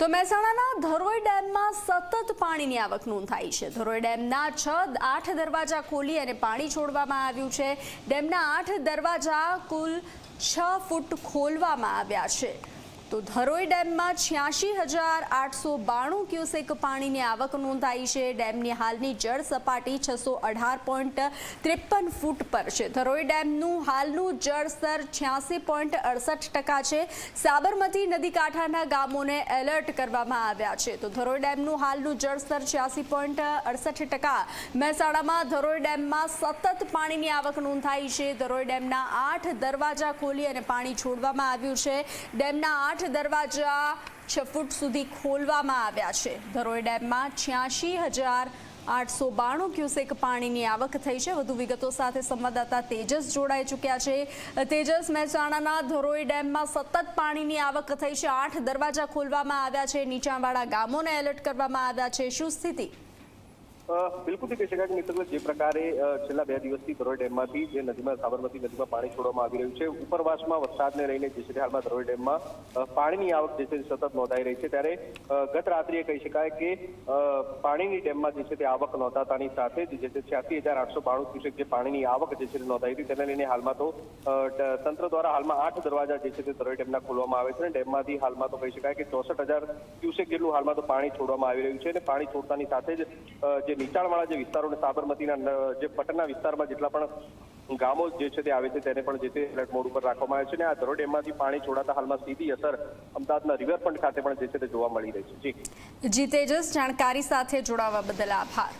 તો મહેસાણાના ધરોઈ ડેમમાં સતત પાણીની આવક નોંધાઈ છે. ધરોઈ ડેમના છ, આઠ દરવાજા ખોલી અને પાણી છોડવામાં આવ્યું છે. ડેમના આઠ દરવાજા કુલ છ ફૂટ ખોલવામાં આવ્યા છે. તો ધરોઈ ડેમમાં છ્યાસી હજાર આઠસો બાણું ક્યુસેક પાણીની આવક નોંધાઈ છે. ડેમની હાલની જળ સપાટી છસો અઢાર પોઈન્ટ ત્રેપન ફૂટ પર છે. ધરોઈ ડેમનું હાલનું જળસ્તર છ્યાસી પોઈન્ટ અડસઠ ટકા છે. સાબરમતી નદી કાંઠાના ગામોને એલર્ટ કરવામાં આવ્યા છે. તો ધરોઈ ડેમનું હાલનું જળસ્તર છ્યાસી પોઈન્ટ અડસઠ ટકા. મહેસાણામાં ધરોઈ ડેમમાં સતત પાણીની આવક નોંધાઈ છે. ધરોઈ ડેમના આઠ દરવાજા ખોલી અને પાણી છોડવામાં આવ્યું છે. ડેમના આઠ દરવાજા છ ફૂટ સુધી ખોલવામાં આવ્યા છે. ધરોઈ ડેમમાં છ્યાસી હજાર આઠસો બાણું ક્યુસેક પાણીની આવક થઈ છે. વધુ વિગતો સાથે સંવાદદાતા તેજસ જોડાઈ ચૂક્યા છે. તેજસ મહેસાણાના ધરોઈ ડેમમાં સતત પાણીની આવક થઈ છે. આઠ દરવાજા ખોલવામાં આવ્યા છે. નીચાણવાળા ગામોને એલર્ટ કરવામાં આવ્યા છે. શું સ્થિતિ? બિલકુલ કહી શકાય કે મિત્રો, જે પ્રકારે છેલ્લા બે દિવસથી ધરોઈ ડેમમાંથી, જે નદીમાં, સાબરમતી નદીમાં પાણી છોડવામાં આવી રહ્યું છે, ઉપરવાસમાં વરસાદને લઈને જે છે હાલમાં ધરોઈ ડેમમાં પાણીની આવક જે છે સતત નોંધાઈ રહી છે. ત્યારે ગત રાત્રિએ કહી શકાય કે પાણીની ડેમમાં જે છે તે આવક નોંધાતાની સાથે જ છે છ્યાસી હજાર આઠસો બાણું ક્યુસેક જે પાણીની આવક જે છે નોંધાઈ હતી, તેને લઈને હાલમાં તો તંત્ર દ્વારા હાલમાં આઠ દરવાજા જે છે તે ધરોઈ ડેમના ખોલવામાં આવે છે અને ડેમમાંથી હાલમાં તો કહી શકાય કે ચોસઠ હજાર ક્યુસેક જેટલું હાલમાં તો પાણી છોડવામાં આવી રહ્યું છે અને પાણી છોડતાની સાથે જ જે નીચાણવાળા જે વિસ્તારોને સાબરમતીના જે પટના વિસ્તારમાં જેટલા પણ ગામો જે છે તે આવે છે તેને પણ જે તે એલર્ટ મોડ ઉપર રાખવામાં આવે છે અને આ ધરો ડેમમાંથી પાણી છોડાતા હાલમાં સીધી અસર અમદાવાદના રિવરફ્રન્ટ ખાતે પણ જે છે તે જોવા મળી રહી છે. જી. જી, તેજસ, જાણકારી સાથે જોડાવા બદલ આભાર.